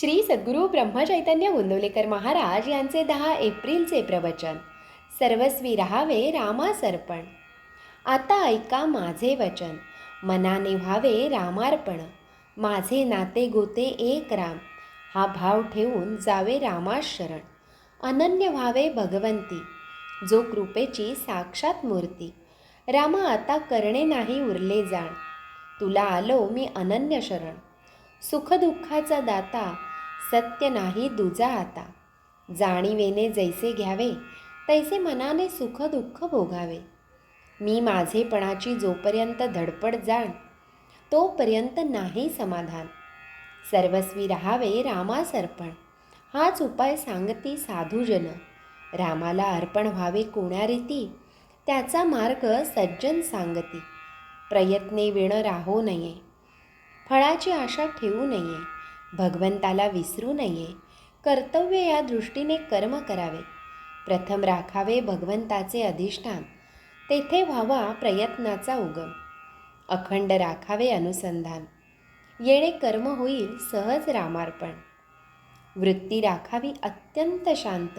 श्री सद्गुरू ब्रह्मचैतन्य गोंदवलेकर महाराज यांचे दहा एप्रिलचे प्रवचन. सर्वस्वी राहावे रामा सर्पण आता ऐका माझे वचन. मनाने व्हावे रामार्पण. माझे नाते गोते एक राम. हा भाव ठेवून जावे रामाशरण. अनन्य व्हावे भगवंती. जो कृपेची साक्षात मूर्ती. रामा आता करणे नाही उरले जाण. तुला आलो मी अनन्य शरण. सुखदुःखाचा दाता सत्य नाही दुजा आता. जाणीवेने जैसे घ्यावे तैसे मनाने सुख दुःख भोगावे. मी माझेपणाची जोपर्यंत धडपड जाण तोपर्यंत नाही समाधान. सर्वस्वी राहावे रामास अर्पण हाच उपाय सांगती साधूजन. रामाला अर्पण व्हावे कोण्या रीती त्याचा मार्ग सज्जन सांगती. प्रयत्ने विण राहो नये फळाची आशा ठेवू नये. भगवंताला विसरू नये. कर्तव्य या दृष्टीने कर्म करावे. प्रथम राखावे भगवंताचे अधिष्ठान. तेथे व्हावा प्रयत्नाचा उगम. अखंड राखावे अनुसंधान. येणे कर्म होईल सहज रामार्पण. वृत्ती राखावी अत्यंत शांत.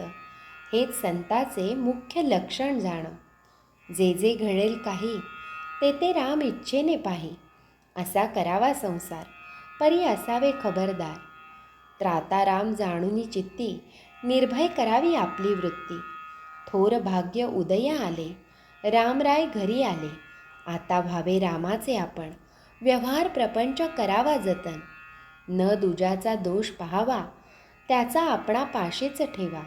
हेच संताचे मुख्य लक्षण जाणं. जे जे घडेल काही ते ते राम इच्छेने पाही. असा करावा संसार. परी असावे खबरदार. त्राताराम जाणूनी चित्ती निर्भय करावी आपली वृत्ती. थोर भाग्य उदया आले रामराय घरी आले. आता व्हावे रामाचे आपण व्यवहार प्रपंच करावा जतन. न दुजाचा दोष पहावा त्याचा आपणा पाशीच ठेवा.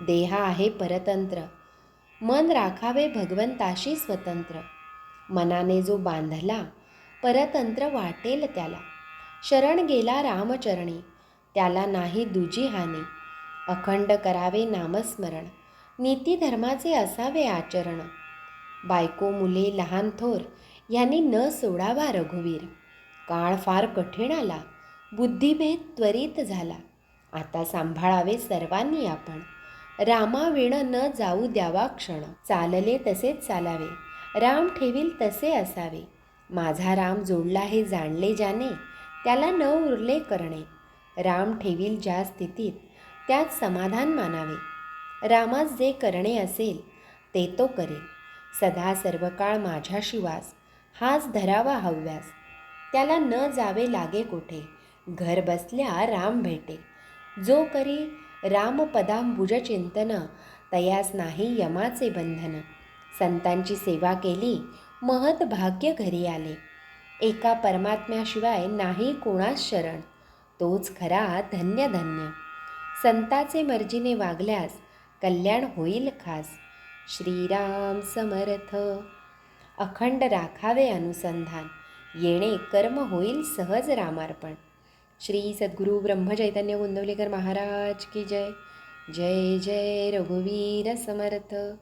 देहा आहे परतंत्र मन राखावे भगवंताशी स्वतंत्र. मनाने जो बांधला परतंत्र वाटेल त्याला. शरण गेला रामचरणी. त्याला नाही दुजी हानी. अखंड करावे नामस्मरण. नीतीधर्माचे असावे आचरण. बायको मुले लहान थोर यांनी न सोडावा रघुवीर. काळ फार कठीण आला. बुद्धिभेद त्वरित झाला. आता सांभाळावे सर्वांनी आपण. रामाविण न जाऊ द्यावा क्षण. चालले तसेच चालावे. राम ठेवील तसे असावे. माझा राम जोडला हे जाणले ज्याने त्याला न उरले करणे. राम ठेवील ज्या स्थितीत त्यात समाधान मानावे. रामास जे करणे असेल ते तो करेल. सदा सर्व काळ माझ्याशी वास हाच धरावा हव्यास. त्याला न जावे लागे कोठे घर बसल्या राम भेटे. जो करी रामपदांबुज चिंतन तयास नाही यमाचे बंधन. संतांची सेवा केली महत भाग्य घरी आले. एका परमात्म्याशिवाय नाही कोणास शरण. तोच खरा धन्य धन्य संताचे मर्जीने वागल्यास कल्याण होईल खास. श्रीराम समर्थ. अखंड राखावे अनुसंधान. येणे कर्म होईल सहज रामार्पण. श्री सद्गुरू ब्रह्मचैतन्य गोंदवलेकर महाराज की जय. जय जय रघुवीर समर्थ.